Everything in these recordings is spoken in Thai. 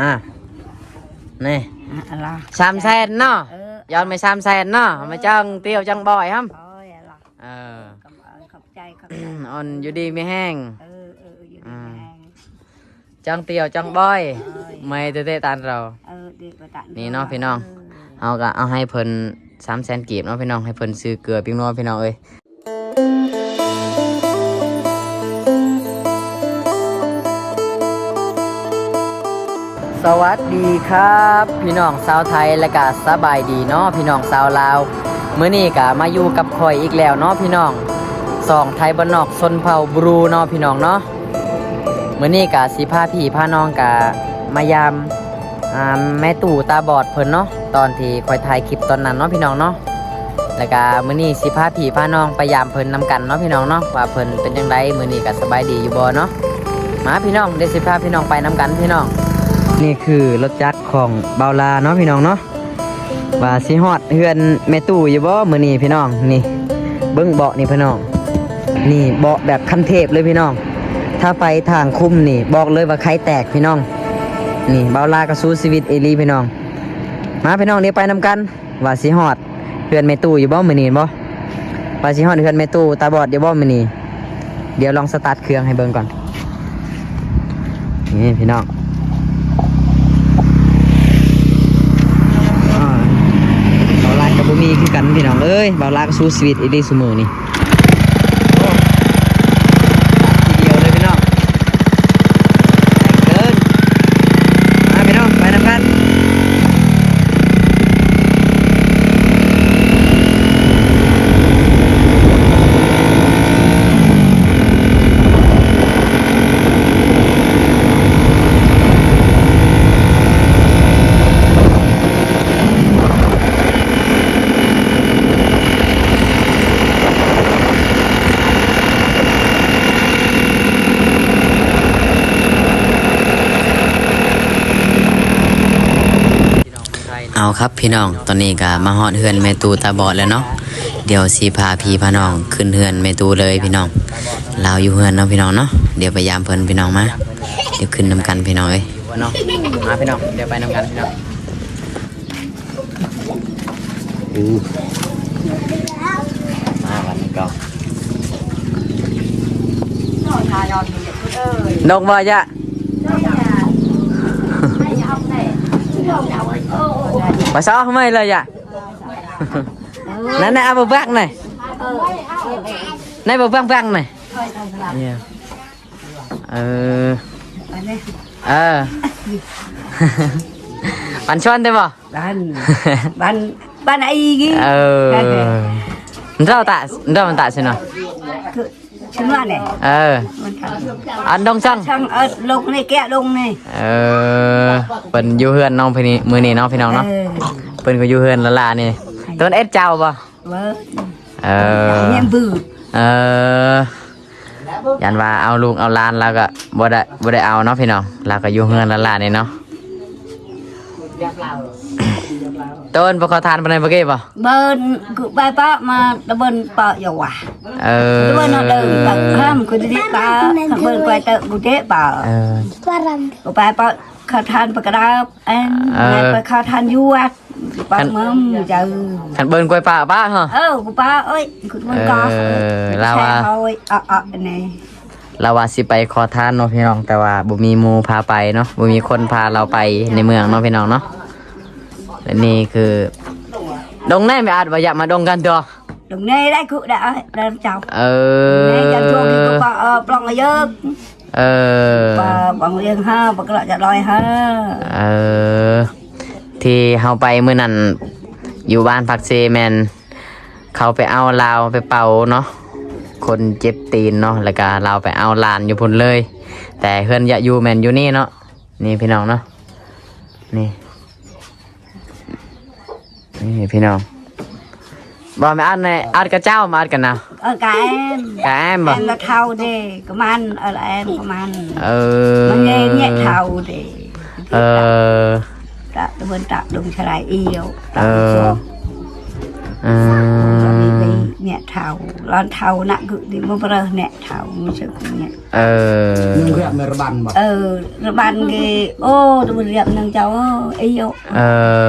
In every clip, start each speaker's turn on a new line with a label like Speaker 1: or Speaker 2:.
Speaker 1: อะนี่
Speaker 2: อะไร
Speaker 1: สามแสนเนาะ
Speaker 2: เออ
Speaker 1: ย้อนไปสามแสนเนาะเอามาจ้างเตียวจังบ่อยครับ
Speaker 2: โอ้ยอะไร
Speaker 1: เออ
Speaker 2: ขอบขอบใจขอบใจ
Speaker 1: อ่อนอยู่ดีไม่แห้ง
Speaker 2: เออเอออยู่
Speaker 1: อื
Speaker 2: ดี
Speaker 1: ม
Speaker 2: แรง
Speaker 1: จังเตียวจังบ่อย
Speaker 2: เอ้ย
Speaker 1: ไม่เตะๆตานเรา
Speaker 2: เออดีกว่าตัน
Speaker 1: นี่เนาะพี่น้องเอาก็เอาให้เพิ่นสามแสนกีบเนาะพี่น้องให้เพิ่นซื้อเกลือปิ้งนัวพี่น้องเอ้ย สวัสดีครับ พี่น้องชาวไทยและก็สบายดีเนาะพี่น้องชาวลาวมื้อนี้ก็มาอยู่กับข่อยอีกแล้วเนาะพี่น้องสองไทยบนนอกชนเผ่าบรูเนาะพี่น้องเนาะเมื้อนี้ก็สิพาพี่พาน้องก็มายามแม่ตู่ตาบอดเพิ่นเนาะตอนที่คอยถ่ายคลิปตอนนั้นเนาะพี่น้องเนาะแล้วก็มื้อนี้สิพาพี่พาน้องไปยามเพิ่นนํกันเนาะพี่น้องเนาะว่าเพิ่นเป็นจังไดมื้อนี้ก็สบายดีอยู่บ่เนาะมาพี่น้องเดี๋ยวสิพาพี่น้องไปนํกันพี่น้อง นี่คือรถจักรของเบาลาเนาะพี่น้องเนาะว่าสิฮอดเฮือนแม่ตู่อยู่บ่มื้อนี้พี่น้องนี่เบิ่งเบาะนี่พี่น้อง นี่เบาะแบบคันเทพเลยพี่น้อง ถ้าไปทางคุ้มนี่ บอกเลยว่าใครแตกพี่น้อง นี่เบาลากระสู้ชีวิตเอลีพี่น้อง มาพี่น้องเดี๋ยวไปนำกัน ว่าสิฮอดเพื่อนเมตู้อยู่บ่มื้อนี้บ่ว่าสิฮอดเพื่อนเมตู้ตาบอดอยู่บ่มื้อนี้เดี๋ยวลองสตาร์ทเครื่องให้เบิ่งก่อนนี่พี่น้องอ่าเบาลากับบ่มี คือกันพี่น้องเอ้ยเบาลาก็สู้ชีวิตอีดีสมือนี่โอ้ทีเดียวเลยพี่น้องแรงเกิน มาพี่น้องไปนำกัน เอาครับพี่น้อง ตอนนี้ก็มาฮอดเฮือนแม่ตูตาบอดแล้วเนาะ เดี๋ยวสีพาพี่พาน้องขึ้นเฮือนแม่ตูเลยพี่น้องเราอยู่เฮือนเนาะพี่น้องเนาะ เดี๋ยวไปยามเพิ่นพี่น้องมา เดี๋ยวขึ้นนำกันพี่น้องเอ้ยน้องมาพี่น้อง เดี๋ยวไปนำกันพี่น้องอู้มาวันนี้ก็นกบ่จ้ะ bà sao không ai lời dạ nãy nãy bà vác này nãy bà vác vác này yeah. ờ ờ bạn xoan thế bà
Speaker 2: บ้านบ้านบ้านไอ้กี่
Speaker 1: ờ rau tạ rau mình tạ xem nào
Speaker 2: คือ ชื่อว่าเนี่ย
Speaker 1: ờ
Speaker 2: มันท
Speaker 1: ăn đông xăng ำ
Speaker 2: ช่างเออลงนี่แกะลงนี่
Speaker 1: ờ mình du hươn non phải mưa này nó phải nó
Speaker 2: เอ
Speaker 1: nó
Speaker 2: อ
Speaker 1: mình có du hươn là là nè tôi ép chào bà
Speaker 2: เวิร์
Speaker 1: ờ
Speaker 2: เนี่ยบื้อ
Speaker 1: เออ ยันว่าเอาลูกเอาหลานแล้วก็บ่ได้บ่ได้เอาเนาะพี่น้องแล้วก็อยู่เฮือนหลานๆนี่เนาะ ต้นบ่ขอทานปานใดบ่เก็บบ่
Speaker 2: เบิร์นคือใบปะมาตะเบินปะอยู่ว่ะ
Speaker 1: เออ
Speaker 2: ตะเบินเอาเดินตักห้ามคือที่ปะตะเบินไปเตะกูเจ๊ปะ
Speaker 1: เออ
Speaker 2: กูไปปะข้าวทานปะกระดาบเอ็น
Speaker 1: เออ
Speaker 2: แม่ไปข้าวทานยวดปะมึงจะ
Speaker 1: คันเบิ่นกล้วยป่าป้าเหรอ
Speaker 2: เออกูปะเอ้ยคุณมันก็
Speaker 1: เออแล้วว่า
Speaker 2: แช่เขาไอ้อะอะนี่
Speaker 1: เราว่าสิไปขอทานเนาะพี่น้องแต่ว่าบ่มีหมู่พาไปเนาะบ่มีคนพาเราไปในเมืองเนาะพี่น้องเนาะ และนี่คือ ดงไหนไม่อาจว่าอยากมาดงกันตัว
Speaker 2: đừng nghe đấy cụ đã đã chào
Speaker 1: เอ
Speaker 2: nghe cho
Speaker 1: อ
Speaker 2: chuông thì cụ bảo ờ plong ở dơ
Speaker 1: เออ
Speaker 2: và bằng liền ha và cái loại trả lời ha
Speaker 1: เออ ที่เฮาไปมื้อนั้นอยู่บ้านพักเซแมนเขาไปเอาลาวไปเป่าเนาะคนเจ็บตีนเนาะแล้วก็เราไปเอาหลานอยู่พุ่นเลย แต่เฮือนอยะอยู่แมนอยู่นี่เนาะนี่พี่น้องเนาะนี่ นี่พี่น้องบ่แม่อันในอัดกับเจ้ามาอัดกันนะ
Speaker 2: ờ cả em
Speaker 1: กับแอมบ่
Speaker 2: em là thầu đi có man ở là em có man
Speaker 1: เอ
Speaker 2: mà
Speaker 1: อ
Speaker 2: nghe nhẹ thầu đi
Speaker 1: เออ
Speaker 2: đã bên tạ đúng trở lại yêu
Speaker 1: เอออืม
Speaker 2: đi nhẹ thảo lon thảo nặng cực đi mua bơ nhẹ thảo mua sợ nhẹ
Speaker 1: เออ
Speaker 3: นุ่งเรียบในระบันบ่
Speaker 2: ờ rồi ban cái ô tôi điệp nâng cháu ấy vô
Speaker 1: เอ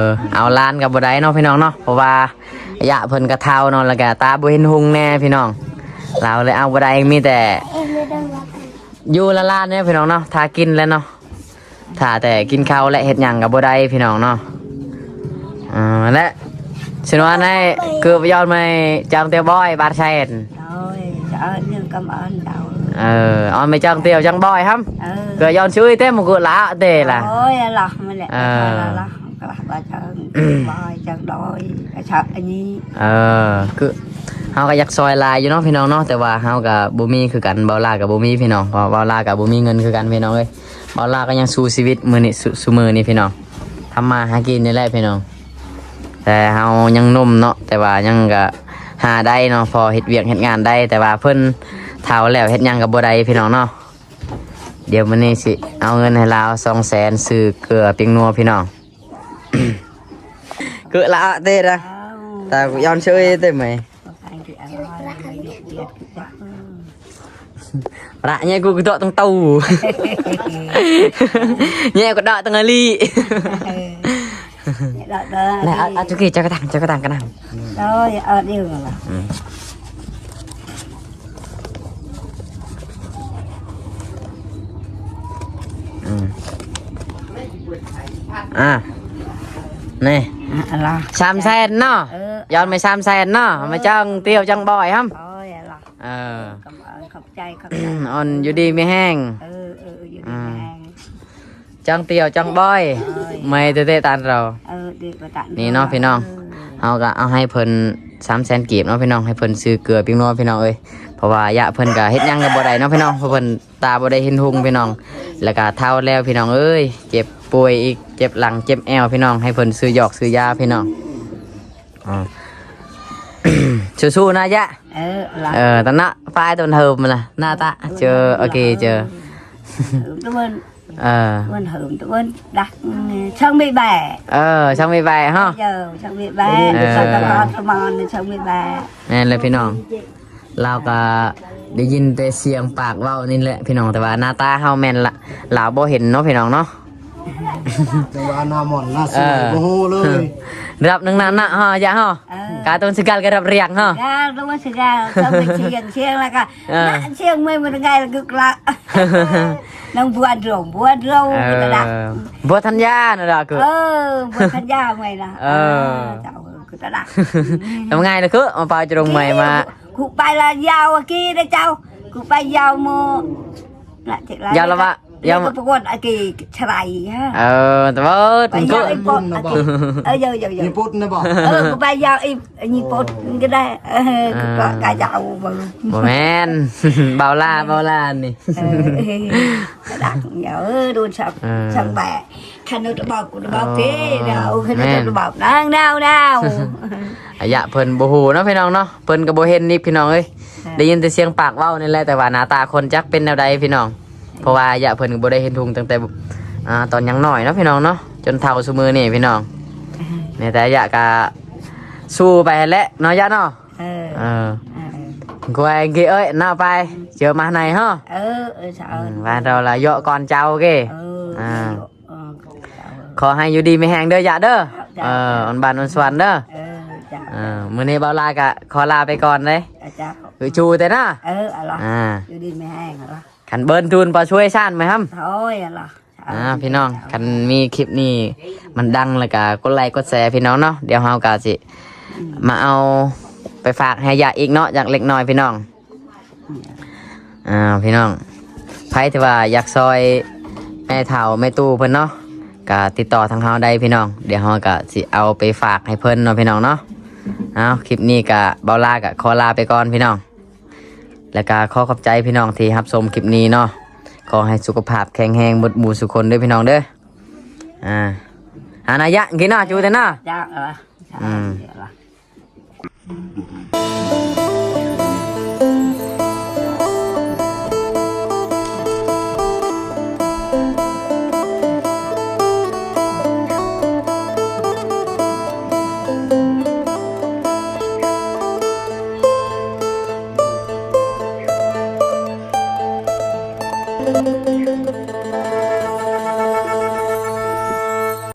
Speaker 1: อเอาลานกับบ่ได้เนาะพี่น้องเนาะเพราะว่าระยะเพิ่นกระเทาเนาะแล้วก็ตาบ่เห็นหุงแน่พี่น้อง เราเลยเอาบ่ได้มีแต่อยู่ละลานเนี่ยพี่น้องเนาะถากินแล้วเนาะถ้าแต่กินข้าวและเฮ็ดหยังกับบ่ได้พี่น้องเนาะอ่าและ ฉันว่าในคือไปยอดไม่จองเตียวบอยบาดชัย
Speaker 2: rồi trời ơi nhưng cảm ơn cháu
Speaker 1: เออเอาไม่จองเตียวจังบอยครับ
Speaker 2: ừ
Speaker 1: เกิดย้อนช่วยเต้มกูละเตล่ะ
Speaker 2: ôi lọt mà lại
Speaker 1: À.
Speaker 2: là lọt các bạn bà chờ bòi chờ đôi chờ anh nhi
Speaker 1: เออคือเฮาก็อยากซอยลายอยู่เนาะพี่น้องเนาะแต่ว่าเฮากับบ่มีคือกันเบาลากับบ่มีพี่น้องเพราะเบาลากับบ่มีเงินคือกันพี่น้องเอ้ยเบาลาก็ยังสู้ชีวิตมื้อนี้สู้สู้มื้อนี้พี่น้องทำมาหากินนี่แหละพี่น้อง แต่เฮายังนุ่มเนาะแต่ว่ายังก็หาได้เนาะพอเฮ็ดเวียกเฮ็ดงานได้ แต่ว่าเพิ่นเฒ่าแล้วเฮ็ดหยังก็บ่ได้พี่น้องเนาะเดี๋ยวมื้อนี้สิเอาเงินให้ลาว200,000ซื้อเกลือเปียงนัวพี่น้องเกลือละเต้ละ
Speaker 2: Không,
Speaker 1: แต่ย้อนช่วยเต้ไหม
Speaker 2: có phải thì ăn ngon là người Việt Việt chắc.
Speaker 1: ระเนี่ยกูก็เดาะตั้งตู้เนี่ยก็เดาะตั้งอลี
Speaker 2: Đợi đó
Speaker 1: แล้วเอาเอา
Speaker 2: đi.
Speaker 1: จุกี้จักรตังจักรตังกันนะ
Speaker 2: Rồi, ở đi rồi là
Speaker 1: อะนี่
Speaker 2: À, là
Speaker 1: สามแสนเนาะ
Speaker 2: Ừ,
Speaker 1: ย้อนไปสามแสนเนาะมาจ้องเตียวจังบ่อยครับ
Speaker 2: thôi là
Speaker 1: เออ
Speaker 2: cảm ơn khóc chay khóc
Speaker 1: อื
Speaker 2: chay
Speaker 1: มอ่อนอยู่ดีไม่แห้ง
Speaker 2: ừ ừ ừ
Speaker 1: À.
Speaker 2: hàng
Speaker 1: จังเตียวจังบ่อย ไม่เตะๆตานเรา
Speaker 2: ừ đi vào tặng
Speaker 1: Nè, nó phải non. เอาก็เอาให้เพิ่นสามแสนกีบเนาะพี่น้องให้เพิ่นซื้อเกลือพี่น้องพี่น้องเอ้ยเพราะว่ายะเพิ่นก็เฮ็ดหยังก็บ่ได้เนาะพี่น้องเพราะเพิ่นตาบ่ได้เห็นหุงพี่น้อง แล้วก็เท่าแล้วพี่น้องเอ้ยเจ็บป่วยอีกเจ็บหลังเจ็บแอวพี่น้องให้เพิ่นซื้อหยอกซื้อยาพี่น้องอ๋อ สู้ๆนะยะ
Speaker 2: ừ là
Speaker 1: เออตอนน่ะป้ายตนเฮิมมันล่ะหน้าตาเจอโอเคเจอ
Speaker 2: hưởng tụi bên
Speaker 1: เอ อ
Speaker 2: bên hưởng tụi bên đặt ừ, sân bị bè
Speaker 1: เออช่างไม่ไปฮะ
Speaker 2: giờ sân bị bè
Speaker 1: Ừ.
Speaker 2: sân tao con tao mòn thì sân bị bè
Speaker 1: นั่นเลยพี่น้องเราก็ได้ยินแต่เสียงปากเว้านี่แหละพี่น้องแต่ว่าหน้าตาเฮาแม่นละเราบ่เห็นเนาะพี่น้องเนาะ
Speaker 3: แต่ว่าหน้าหมอนหน้าสวยโอ้โหเลย
Speaker 1: รับนึงนั้นนะฮะอย่าฮะ
Speaker 2: ừ
Speaker 1: กา ตุนสิกาลก็รับเรียงฮะ
Speaker 2: ra đâu có sự ra sao bị chiên chiên là cả
Speaker 1: Ờ.
Speaker 2: Đã chiên mấy một ngày là cực lạ nông buồn rồng buồn râu
Speaker 1: เอ
Speaker 2: người ta
Speaker 1: อ
Speaker 2: đặt
Speaker 1: บ่ทันยาน่ะล่ะคือ
Speaker 2: ờ buồn thân gia mày là
Speaker 1: Ờ.
Speaker 2: chào người ta đặt
Speaker 1: ทำไงล่ะคือมาปาจรงใหม่มา
Speaker 2: cụ bay là giàu ở kia đấy cháu cụ bay giàu mua lại chị lại
Speaker 1: Giàu là vợ, giàu mà-
Speaker 2: mà quần ở kỳ chài ha
Speaker 1: เออแต่ว่าถึ
Speaker 2: bay
Speaker 1: งก็
Speaker 2: giàu im bột ở kỳ ờ giờ giờ giờ
Speaker 3: นี่พุทธนะบอก
Speaker 2: ờ cụ bay giàu im nhìn bột cái đây ờ cụ
Speaker 1: À.
Speaker 2: có cả giàu mà
Speaker 1: บ่แม่นเบาล่าเบาล่านี่
Speaker 2: Ờ, đặt nhớ đun sập
Speaker 1: Ừ.
Speaker 2: sập bè khăn nó bọc của nó bọc
Speaker 1: Ờ,
Speaker 2: thế đâu khăn
Speaker 1: men.
Speaker 2: nó bọc nào nào nào
Speaker 1: อายะเพิ่นบ่ฮู้เนาะพี่น้องเนาะเพิ่นก็บ่เห็นนี่พี่น้องเอ้ยได้ยินแต่เสียงปากเว้านี่แหละแต่ว่าหน้าตาคนจักเป็นแนวใดพี่น้อง เพราะว่าอยะเพิ่นก็บ่ได้เห็นทุงตั้งแต่อ่าตอนยังน้อยเนาะพี่น้องเนาะจนเฒ่าซุมือนี่พี่น้องเนี่ยแต่อยะก็สู้ไปแหละเนาะยะเนาะ
Speaker 2: ờ
Speaker 1: เออกูไอ้กี้เอ้ยเนาะไปเจอมาไหนฮะ
Speaker 2: ờ ờ sao
Speaker 1: อืมบ้านเราละเยอะก่อนเจ้าเก้
Speaker 2: ờ
Speaker 1: À.
Speaker 2: ờ
Speaker 1: ขอให้อยู่ดีไม่แห้งเด้อยะเด้อเอออันบานอันสวรรค์เด้อ
Speaker 2: ờ chào
Speaker 1: เออมื้อนี้เบาลากะขอลาไปก่อนเลย
Speaker 2: ờ chào
Speaker 1: คือชูแต่นะ
Speaker 2: ờ à lo
Speaker 1: อ่า
Speaker 2: đi đi mày hàng hả
Speaker 1: ขันเบิ้นทูนพอช่วยชาติไหมครับ
Speaker 2: thôi à lo
Speaker 1: อ่าพี่น้องคันมีคลิปนี้มันดังแล้วก็กดไลค์กดแชร์พี่น้องเนาะเดี๋ยวเฮากะสิมาเอาไปฝากให้ยาอีกเนาะจากเล็กน้อยพี่น้องอ่าพี่น้องไผที่ว่าอยากซอยแม่เฒ่าแม่ตู้เพิ่นเนาะก็ติดต่อทางเฮาได้พี่น้อง เดี๋ยวเฮาก็สิเอาไปฝากให้เพิ่นเนาะพี่น้องเนาะเอาคลิปนี้ก็เบาลากะขอลาไปก่อนพี่น้อง แล้วก็ขอขอบใจพี่น้องที่รับชมคลิปนี้เนาะขอให้สุขภาพแข็งแรงหมดหมู่สุขคนด้วยพี่น้องเด้ออ่าอานายะกินน่าจูแต่น่า
Speaker 2: chào à lo
Speaker 1: Ừ.
Speaker 2: chào à lo